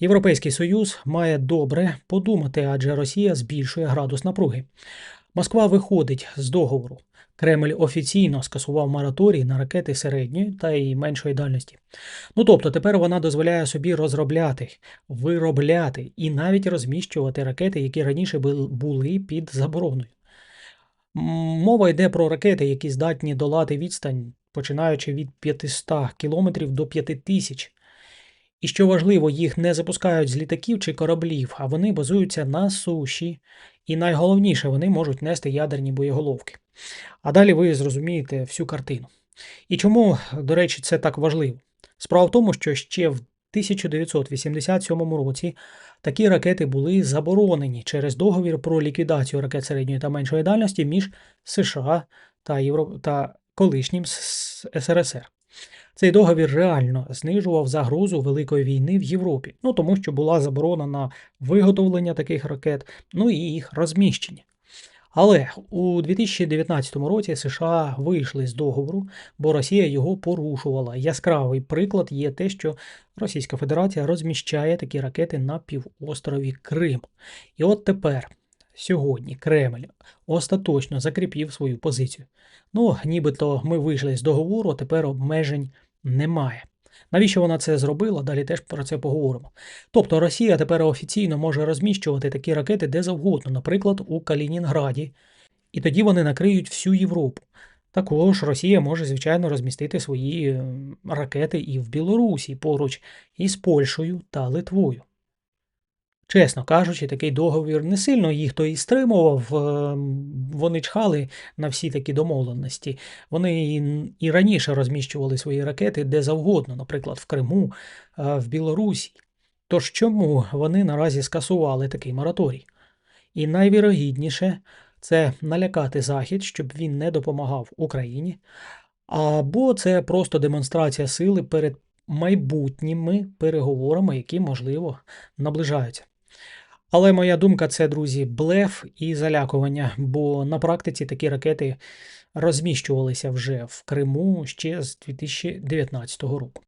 Європейський Союз має добре подумати, адже Росія збільшує градус напруги. Москва виходить з договору. Кремль офіційно скасував мораторій на ракети середньої та й меншої дальності. Ну тобто тепер вона дозволяє собі розробляти, виробляти і навіть розміщувати ракети, які раніше були під забороною. Мова йде про ракети, які здатні долати відстань, починаючи від 500 км до 5000 і що важливо, їх не запускають з літаків чи кораблів, а вони базуються на суші. І найголовніше, вони можуть нести ядерні боєголовки. А далі ви зрозумієте всю картину. І чому, до речі, це так важливо? Справа в тому, що ще в 1987 році такі ракети були заборонені через договір про ліквідацію ракет середньої та меншої дальності між США та, Євро... та колишнім СРСР. Цей договір реально знижував загрозу великої війни в Європі, ну тому що була заборона на виготовлення таких ракет, ну і їх розміщення. Але у 2019 році США вийшли з договору, бо Росія його порушувала. Яскравий приклад є те, що Російська Федерація розміщає такі ракети на півострові Крим. І от тепер, сьогодні, Кремль остаточно закріпів свою позицію. Ну, нібито ми вийшли з договору, а тепер обмежень немає. Навіщо вона це зробила? Далі теж про це поговоримо. Тобто Росія тепер офіційно може розміщувати такі ракети де завгодно, наприклад, у Калінінграді, і тоді вони накриють всю Європу. Також Росія може, звичайно, розмістити свої е, ракети і в Білорусі поруч із Польщею та Литвою. Чесно кажучи, такий договір не сильно їх то і стримував. е, Вони чхали на всі такі домовленості. Вони і, раніше розміщували свої ракети де завгодно, наприклад, в Криму, е, в Білорусі. Тож чому вони наразі скасували такий мораторій? І найвірогідніше це налякати Захід, щоб він не допомагав Україні, або це просто демонстрація сили перед майбутніми переговорами, які, можливо, наближаються. Але моя думка це, друзі, блеф і залякування, бо на практиці такі ракети розміщувалися вже в Криму ще з 2019 року.